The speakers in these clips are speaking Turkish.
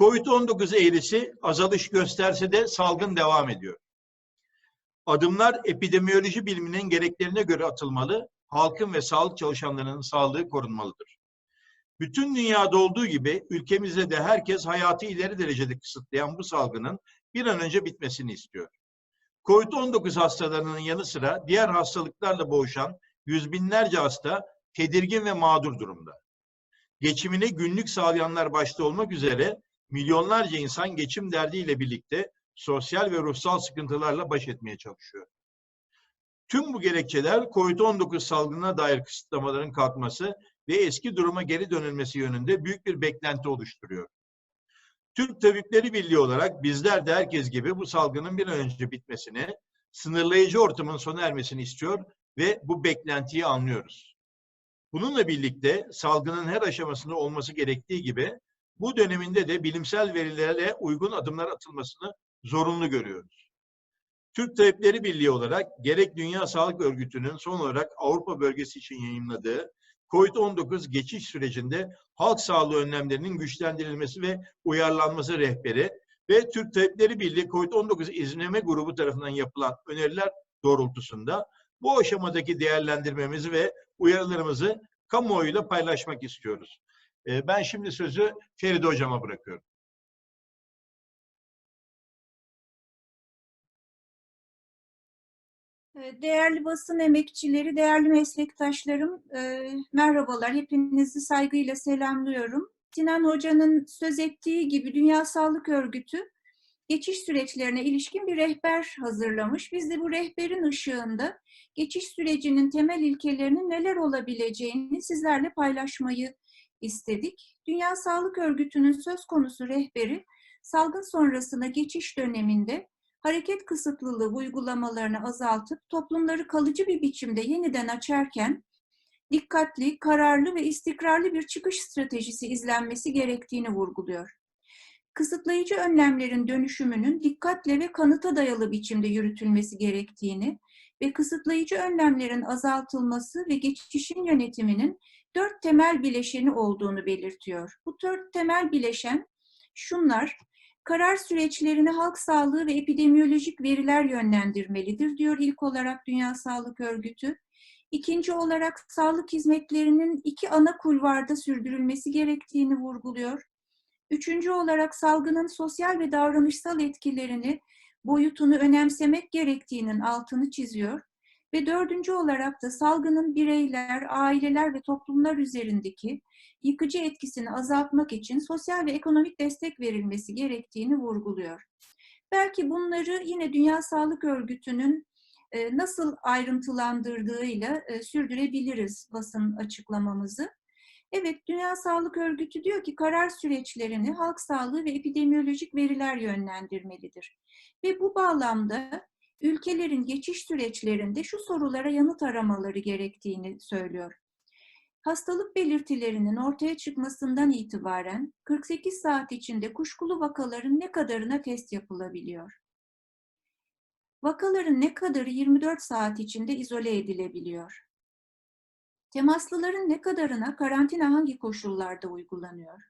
Covid-19 eğrisi azalış gösterse de salgın devam ediyor. Adımlar epidemiyoloji biliminin gereklerine göre atılmalı, halkın ve sağlık çalışanlarının sağlığı korunmalıdır. Bütün dünyada olduğu gibi ülkemizde de herkes hayatı ileri derecede kısıtlayan bu salgının bir an önce bitmesini istiyor. Covid-19 hastalarının yanı sıra diğer hastalıklarla boğuşan yüz binlerce hasta tedirgin ve mağdur durumda. Geçimini günlük sağlayanlar başta olmak üzere milyonlarca insan geçim derdiyle birlikte sosyal ve ruhsal sıkıntılarla baş etmeye çalışıyor. Tüm bu gerekçeler COVID-19 salgınına dair kısıtlamaların kalkması ve eski duruma geri dönülmesi yönünde büyük bir beklenti oluşturuyor. Türk Tabipleri Birliği olarak bizler de herkes gibi bu salgının bir önce bitmesini, sınırlayıcı ortamın sona ermesini istiyor ve bu beklentiyi anlıyoruz. Bununla birlikte salgının her aşamasında olması gerektiği gibi bu döneminde de bilimsel verilerle uygun adımlar atılmasını zorunlu görüyoruz. Türk Tabipleri Birliği olarak gerek Dünya Sağlık Örgütü'nün son olarak Avrupa bölgesi için yayınladığı COVID-19 geçiş sürecinde halk sağlığı önlemlerinin güçlendirilmesi ve uyarlanması rehberi ve Türk Tabipleri Birliği COVID-19 izleme grubu tarafından yapılan öneriler doğrultusunda bu aşamadaki değerlendirmemizi ve uyarılarımızı kamuoyuyla paylaşmak istiyoruz. Ben şimdi sözü Feride Hocam'a bırakıyorum. Değerli basın emekçileri, değerli meslektaşlarım, merhabalar. Hepinizi saygıyla selamlıyorum. Sinan Hoca'nın söz ettiği gibi Dünya Sağlık Örgütü geçiş süreçlerine ilişkin bir rehber hazırlamış. Biz de bu rehberin ışığında geçiş sürecinin temel ilkelerinin neler olabileceğini sizlerle paylaşmayı istedik. Dünya Sağlık Örgütü'nün söz konusu rehberi salgın sonrasında geçiş döneminde hareket kısıtlılığı uygulamalarını azaltıp toplumları kalıcı bir biçimde yeniden açarken dikkatli, kararlı ve istikrarlı bir çıkış stratejisi izlenmesi gerektiğini vurguluyor. Kısıtlayıcı önlemlerin dönüşümünün dikkatle ve kanıta dayalı biçimde yürütülmesi gerektiğini ve kısıtlayıcı önlemlerin azaltılması ve geçişin yönetiminin dört temel bileşeni olduğunu belirtiyor. Bu dört temel bileşen şunlar, karar süreçlerini halk sağlığı ve epidemiyolojik veriler yönlendirmelidir diyor ilk olarak Dünya Sağlık Örgütü. İkinci olarak sağlık hizmetlerinin iki ana kulvarda sürdürülmesi gerektiğini vurguluyor. Üçüncü olarak salgının sosyal ve davranışsal etkilerini, boyutunu önemsemek gerektiğinin altını çiziyor. Ve dördüncü olarak da salgının bireyler, aileler ve toplumlar üzerindeki yıkıcı etkisini azaltmak için sosyal ve ekonomik destek verilmesi gerektiğini vurguluyor. Belki bunları yine Dünya Sağlık Örgütü'nün e, nasıl ayrıntılandırdığıyla e, sürdürebiliriz basın açıklamamızı. Evet, Dünya Sağlık Örgütü diyor ki karar süreçlerini halk sağlığı ve epidemiyolojik veriler yönlendirmelidir. Ve bu bağlamda ülkelerin geçiş süreçlerinde şu sorulara yanıt aramaları gerektiğini söylüyor. Hastalık belirtilerinin ortaya çıkmasından itibaren 48 saat içinde kuşkulu vakaların ne kadarına test yapılabiliyor? Vakaların ne kadarı 24 saat içinde izole edilebiliyor? Temaslıların ne kadarına karantina hangi koşullarda uygulanıyor?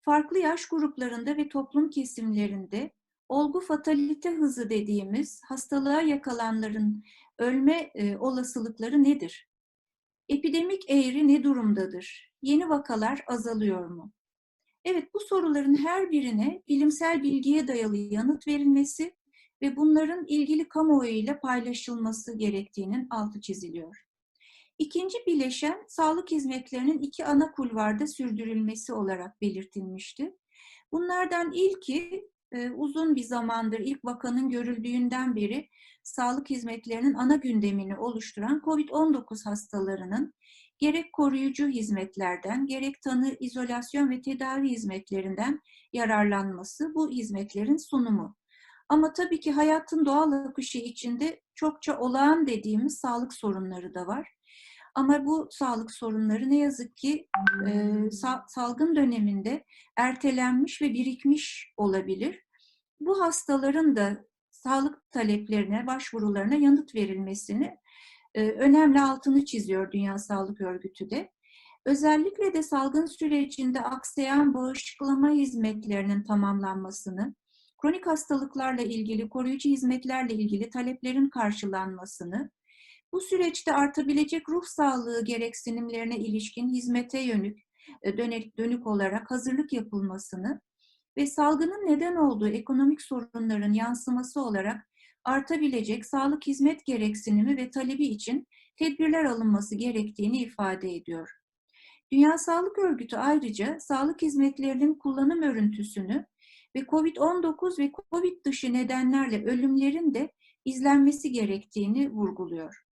Farklı yaş gruplarında ve toplum kesimlerinde olgu fatalite hızı dediğimiz hastalığa yakalanların ölme e, olasılıkları nedir? Epidemik eğri ne durumdadır? Yeni vakalar azalıyor mu? Evet bu soruların her birine bilimsel bilgiye dayalı yanıt verilmesi ve bunların ilgili kamuoyuyla paylaşılması gerektiğinin altı çiziliyor. İkinci bileşen sağlık hizmetlerinin iki ana kulvarda sürdürülmesi olarak belirtilmişti. Bunlardan ilki e, uzun bir zamandır ilk vakanın görüldüğünden beri sağlık hizmetlerinin ana gündemini oluşturan COVID-19 hastalarının gerek koruyucu hizmetlerden, gerek tanı, izolasyon ve tedavi hizmetlerinden yararlanması, bu hizmetlerin sunumu. Ama tabii ki hayatın doğal akışı içinde çokça olağan dediğimiz sağlık sorunları da var. Ama bu sağlık sorunları ne yazık ki e, salgın döneminde ertelenmiş ve birikmiş olabilir. Bu hastaların da sağlık taleplerine, başvurularına yanıt verilmesini e, önemli altını çiziyor Dünya Sağlık Örgütü de. Özellikle de salgın sürecinde aksayan bağışıklama hizmetlerinin tamamlanmasını, kronik hastalıklarla ilgili, koruyucu hizmetlerle ilgili taleplerin karşılanmasını, bu süreçte artabilecek ruh sağlığı gereksinimlerine ilişkin hizmete yönük, e, dönük, dönük olarak hazırlık yapılmasını ve salgının neden olduğu ekonomik sorunların yansıması olarak artabilecek sağlık hizmet gereksinimi ve talebi için tedbirler alınması gerektiğini ifade ediyor. Dünya Sağlık Örgütü ayrıca sağlık hizmetlerinin kullanım örüntüsünü ve COVID-19 ve COVID dışı nedenlerle ölümlerin de izlenmesi gerektiğini vurguluyor.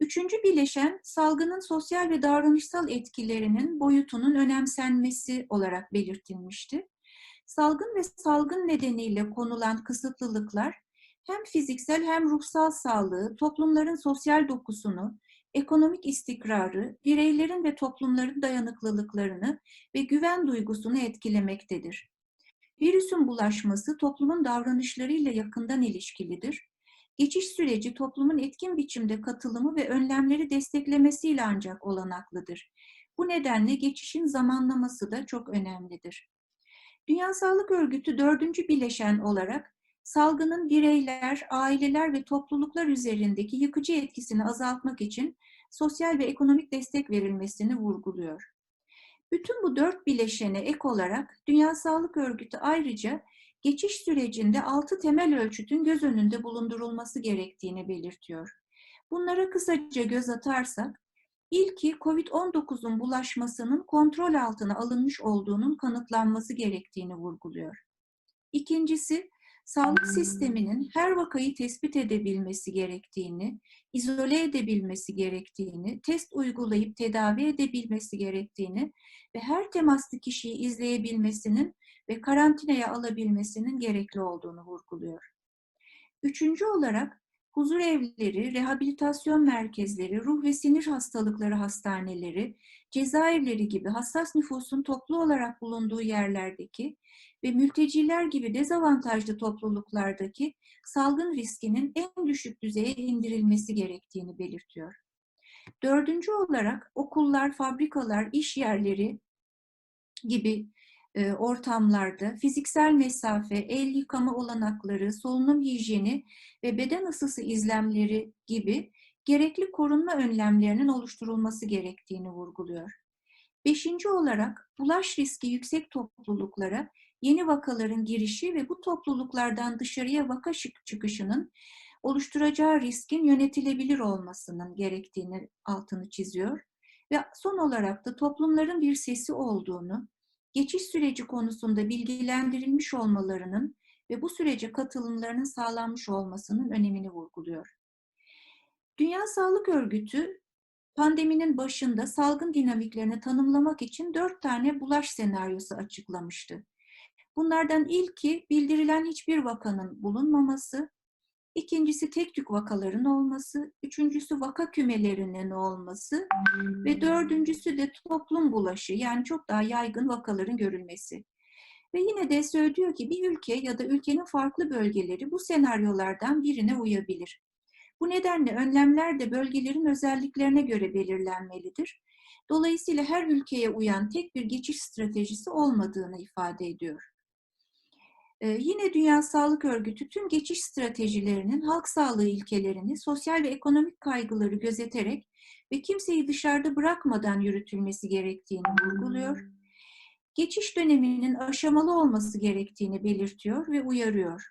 Üçüncü bileşen salgının sosyal ve davranışsal etkilerinin boyutunun önemsenmesi olarak belirtilmişti. Salgın ve salgın nedeniyle konulan kısıtlılıklar hem fiziksel hem ruhsal sağlığı, toplumların sosyal dokusunu, ekonomik istikrarı, bireylerin ve toplumların dayanıklılıklarını ve güven duygusunu etkilemektedir. Virüsün bulaşması toplumun davranışlarıyla yakından ilişkilidir. Geçiş süreci toplumun etkin biçimde katılımı ve önlemleri desteklemesiyle ancak olanaklıdır. Bu nedenle geçişin zamanlaması da çok önemlidir. Dünya Sağlık Örgütü dördüncü bileşen olarak salgının bireyler, aileler ve topluluklar üzerindeki yıkıcı etkisini azaltmak için sosyal ve ekonomik destek verilmesini vurguluyor. Bütün bu dört bileşene ek olarak Dünya Sağlık Örgütü ayrıca geçiş sürecinde altı temel ölçütün göz önünde bulundurulması gerektiğini belirtiyor. Bunlara kısaca göz atarsak, ilki COVID-19'un bulaşmasının kontrol altına alınmış olduğunun kanıtlanması gerektiğini vurguluyor. İkincisi, sağlık sisteminin her vakayı tespit edebilmesi gerektiğini, izole edebilmesi gerektiğini, test uygulayıp tedavi edebilmesi gerektiğini ve her temaslı kişiyi izleyebilmesinin ve karantinaya alabilmesinin gerekli olduğunu vurguluyor. Üçüncü olarak huzur evleri, rehabilitasyon merkezleri, ruh ve sinir hastalıkları hastaneleri, cezaevleri gibi hassas nüfusun toplu olarak bulunduğu yerlerdeki ve mülteciler gibi dezavantajlı topluluklardaki salgın riskinin en düşük düzeye indirilmesi gerektiğini belirtiyor. Dördüncü olarak okullar, fabrikalar, iş yerleri gibi e, ortamlarda fiziksel mesafe, el yıkama olanakları, solunum hijyeni ve beden ısısı izlemleri gibi gerekli korunma önlemlerinin oluşturulması gerektiğini vurguluyor. Beşinci olarak bulaş riski yüksek topluluklara yeni vakaların girişi ve bu topluluklardan dışarıya vaka çıkışının oluşturacağı riskin yönetilebilir olmasının gerektiğini altını çiziyor. Ve son olarak da toplumların bir sesi olduğunu, geçiş süreci konusunda bilgilendirilmiş olmalarının ve bu sürece katılımlarının sağlanmış olmasının önemini vurguluyor. Dünya Sağlık Örgütü pandeminin başında salgın dinamiklerini tanımlamak için dört tane bulaş senaryosu açıklamıştı. Bunlardan ilki bildirilen hiçbir vakanın bulunmaması, ikincisi tek tük vakaların olması, üçüncüsü vaka kümelerinin olması ve dördüncüsü de toplum bulaşı yani çok daha yaygın vakaların görülmesi. Ve yine de söylüyor ki bir ülke ya da ülkenin farklı bölgeleri bu senaryolardan birine uyabilir. Bu nedenle önlemler de bölgelerin özelliklerine göre belirlenmelidir. Dolayısıyla her ülkeye uyan tek bir geçiş stratejisi olmadığını ifade ediyor. Ee, yine Dünya Sağlık Örgütü tüm geçiş stratejilerinin halk sağlığı ilkelerini, sosyal ve ekonomik kaygıları gözeterek ve kimseyi dışarıda bırakmadan yürütülmesi gerektiğini vurguluyor. Geçiş döneminin aşamalı olması gerektiğini belirtiyor ve uyarıyor.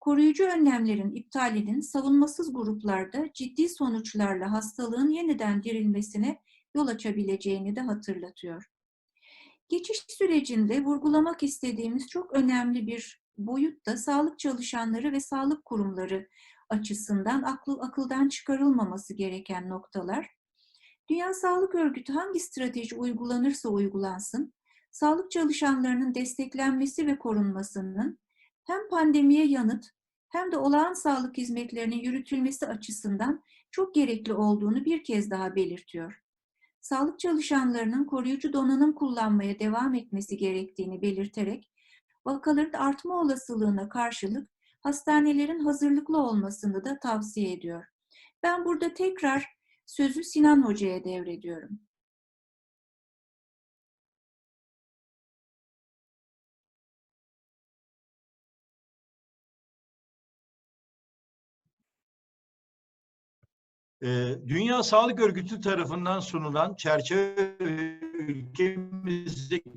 Koruyucu önlemlerin iptalinin savunmasız gruplarda ciddi sonuçlarla hastalığın yeniden dirilmesine yol açabileceğini de hatırlatıyor. Geçiş sürecinde vurgulamak istediğimiz çok önemli bir boyut da sağlık çalışanları ve sağlık kurumları açısından akıl akıldan çıkarılmaması gereken noktalar. Dünya Sağlık Örgütü hangi strateji uygulanırsa uygulansın, sağlık çalışanlarının desteklenmesi ve korunmasının hem pandemiye yanıt hem de olağan sağlık hizmetlerinin yürütülmesi açısından çok gerekli olduğunu bir kez daha belirtiyor sağlık çalışanlarının koruyucu donanım kullanmaya devam etmesi gerektiğini belirterek, vakaların artma olasılığına karşılık hastanelerin hazırlıklı olmasını da tavsiye ediyor. Ben burada tekrar sözü Sinan Hoca'ya devrediyorum. Dünya Sağlık Örgütü tarafından sunulan çerçeve ülkemizdeki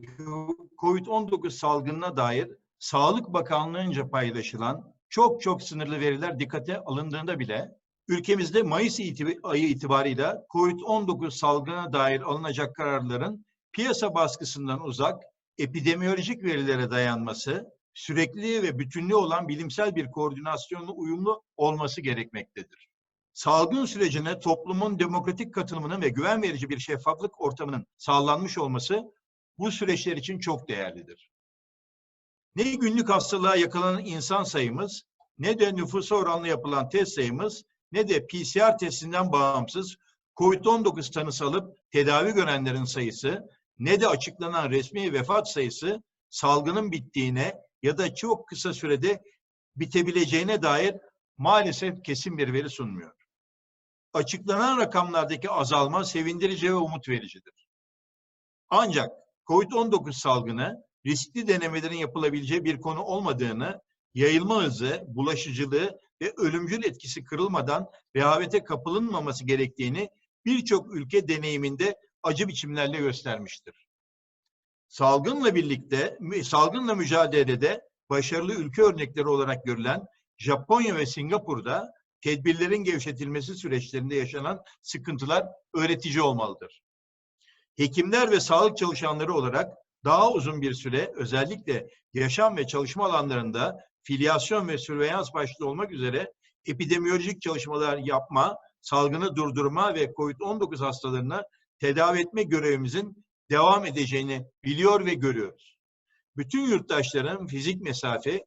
COVID-19 salgınına dair Sağlık Bakanlığı'nca paylaşılan çok çok sınırlı veriler dikkate alındığında bile ülkemizde Mayıs ayı itibarıyla COVID-19 salgına dair alınacak kararların piyasa baskısından uzak, epidemiyolojik verilere dayanması, sürekli ve bütünlüğü olan bilimsel bir koordinasyonla uyumlu olması gerekmektedir. Salgın sürecine toplumun demokratik katılımının ve güven verici bir şeffaflık ortamının sağlanmış olması bu süreçler için çok değerlidir. Ne günlük hastalığa yakalanan insan sayımız, ne de nüfusa oranlı yapılan test sayımız, ne de PCR testinden bağımsız COVID-19 tanısı alıp tedavi görenlerin sayısı, ne de açıklanan resmi vefat sayısı salgının bittiğine ya da çok kısa sürede bitebileceğine dair maalesef kesin bir veri sunmuyor. Açıklanan rakamlardaki azalma sevindirici ve umut vericidir. Ancak COVID-19 salgını riskli denemelerin yapılabileceği bir konu olmadığını, yayılma hızı, bulaşıcılığı ve ölümcül etkisi kırılmadan rehavete kapılınmaması gerektiğini birçok ülke deneyiminde acı biçimlerle göstermiştir. Salgınla birlikte, salgınla mücadelede başarılı ülke örnekleri olarak görülen Japonya ve Singapur'da tedbirlerin gevşetilmesi süreçlerinde yaşanan sıkıntılar öğretici olmalıdır. Hekimler ve sağlık çalışanları olarak daha uzun bir süre özellikle yaşam ve çalışma alanlarında filyasyon ve sürveyans başta olmak üzere epidemiyolojik çalışmalar yapma, salgını durdurma ve COVID-19 hastalarını tedavi etme görevimizin devam edeceğini biliyor ve görüyoruz. Bütün yurttaşların fizik mesafe,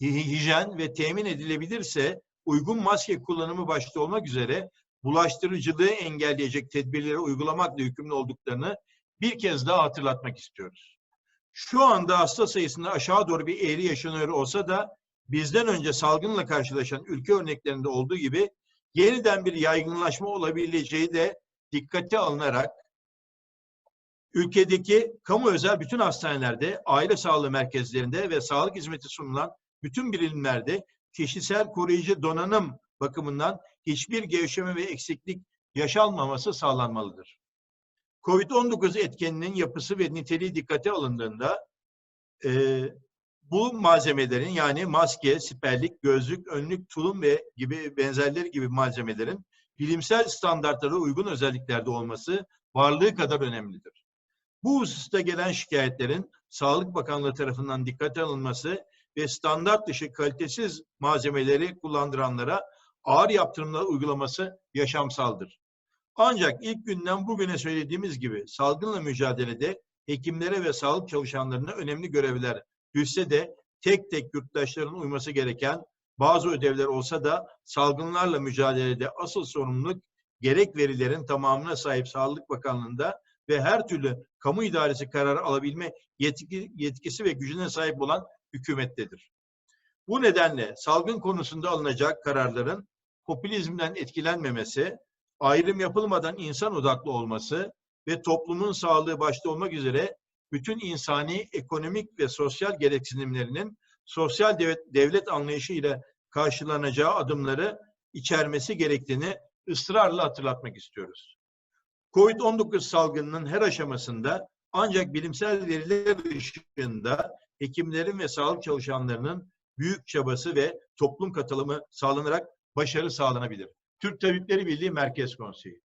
hijyen ve temin edilebilirse uygun maske kullanımı başta olmak üzere bulaştırıcılığı engelleyecek tedbirleri uygulamakla yükümlü olduklarını bir kez daha hatırlatmak istiyoruz. Şu anda hasta sayısında aşağı doğru bir eğri yaşanıyor olsa da bizden önce salgınla karşılaşan ülke örneklerinde olduğu gibi yeniden bir yaygınlaşma olabileceği de dikkate alınarak ülkedeki kamu özel bütün hastanelerde, aile sağlığı merkezlerinde ve sağlık hizmeti sunulan bütün birimlerde kişisel koruyucu donanım bakımından hiçbir gevşeme ve eksiklik yaşanmaması sağlanmalıdır. COVID-19 etkeninin yapısı ve niteliği dikkate alındığında e, bu malzemelerin yani maske, siperlik, gözlük, önlük, tulum ve gibi benzerleri gibi malzemelerin bilimsel standartlara uygun özelliklerde olması varlığı kadar önemlidir. Bu hususta gelen şikayetlerin Sağlık Bakanlığı tarafından dikkate alınması ve standart dışı kalitesiz malzemeleri kullandıranlara ağır yaptırımlar uygulaması yaşamsaldır. Ancak ilk günden bugüne söylediğimiz gibi salgınla mücadelede hekimlere ve sağlık çalışanlarına önemli görevler düşse de tek tek yurttaşların uyması gereken bazı ödevler olsa da salgınlarla mücadelede asıl sorumluluk gerek verilerin tamamına sahip Sağlık Bakanlığı'nda ve her türlü kamu idaresi kararı alabilme yetki, yetkisi ve gücüne sahip olan hükümettedir. Bu nedenle salgın konusunda alınacak kararların popülizmden etkilenmemesi, ayrım yapılmadan insan odaklı olması ve toplumun sağlığı başta olmak üzere bütün insani, ekonomik ve sosyal gereksinimlerinin sosyal devlet, devlet anlayışı ile karşılanacağı adımları içermesi gerektiğini ısrarla hatırlatmak istiyoruz. Covid-19 salgınının her aşamasında ancak bilimsel veriler ışığında hekimlerin ve sağlık çalışanlarının büyük çabası ve toplum katılımı sağlanarak başarı sağlanabilir. Türk Tabipleri Birliği Merkez Konseyi.